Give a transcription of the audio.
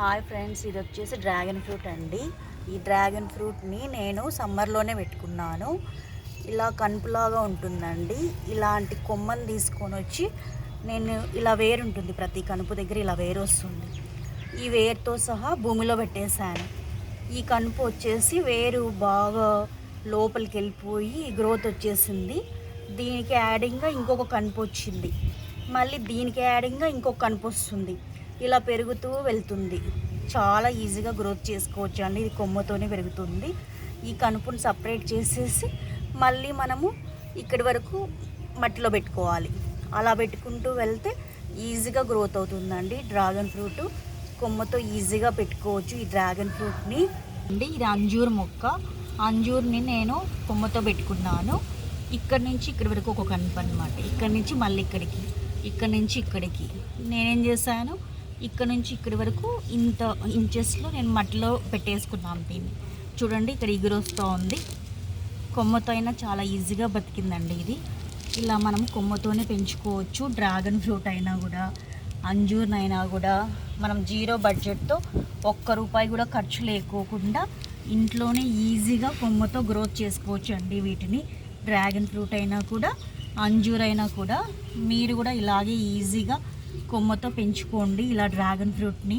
Hi friends ఇది వచ్చేసి dragon fruit అండి. ఈ డ్రాగన్ ఫ్రూట్ని నేను సమ్మర్లోనే పెట్టుకున్నాను. ఇలా కనుపులాగా ఉంటుందండి. ఇలాంటి కొమ్మని తీసుకొని వచ్చి నేను ఇలా వేరు ఉంటుంది. ప్రతి కనుపు దగ్గర ఇలా వేరు వస్తుంది. ఈ వేరుతో సహా భూమిలో పెట్టేశాను. ఈ కనుపు వచ్చేసి వేరు బాగా లోపలికి వెళ్ళిపోయి గ్రోత్ వచ్చేసింది. దీనికి యాడింగ్గా ఇంకొక కనుపు వచ్చింది. మళ్ళీ దీనికి యాడింగ్గా ఇంకొక కనుపు వస్తుంది. ఇలా పెరుగుతూ వెళ్తుంది. చాలా ఈజీగా గ్రోత్ చేసుకోవచ్చు అండి. ఇది కొమ్మతోనే పెరుగుతుంది. ఈ కనుపుని సపరేట్ చేసేసి మళ్ళీ మనము ఇక్కడి వరకు మట్టిలో పెట్టుకోవాలి. అలా పెట్టుకుంటూ వెళ్తే ఈజీగా గ్రోత్ అవుతుందండి. డ్రాగన్ ఫ్రూట్ కొమ్మతో ఈజీగా పెట్టుకోవచ్చు ఈ డ్రాగన్ ఫ్రూట్ని. అండి ఇది అంజూర్ మొక్క. అంజూర్ని నేను కొమ్మతో పెట్టుకున్నాను. ఇక్కడ నుంచి ఇక్కడి వరకు ఒక కనుపు అనమాట ఇక్కడ నుంచి మళ్ళీ ఇక్కడికి ఇక్కడ నుంచి ఇక్కడికి. నేనేం చేశాను? ఇక్కడ నుంచి ఇక్కడి వరకు ఇంత ఇంచెస్లో నేను మట్టిలో పెట్టేసుకున్నాను దీన్ని. చూడండి ఇక్కడ ఎగురొస్తూ ఉంది. కొమ్మతో అయినా చాలా ఈజీగా బతికిందండి ఇది. ఇలా మనం కొమ్మతోనే పెంచుకోవచ్చు డ్రాగన్ ఫ్రూట్ అయినా కూడా అంజూర్నైనా కూడా. మనం జీరో బడ్జెట్తో ఒక్క రూపాయి కూడా ఖర్చు లేకోకుండా ఇంట్లోనే ఈజీగా కొమ్మతో గ్రోత్ చేసుకోవచ్చు అండి వీటిని. డ్రాగన్ ఫ్రూట్ అయినా కూడా అంజూర్ అయినా కూడా. మీరు కూడా ఇలాగే ఈజీగా కొమ్మతో పెంచుకోండి ఇలా డ్రాగన్ ఫ్రూట్ని.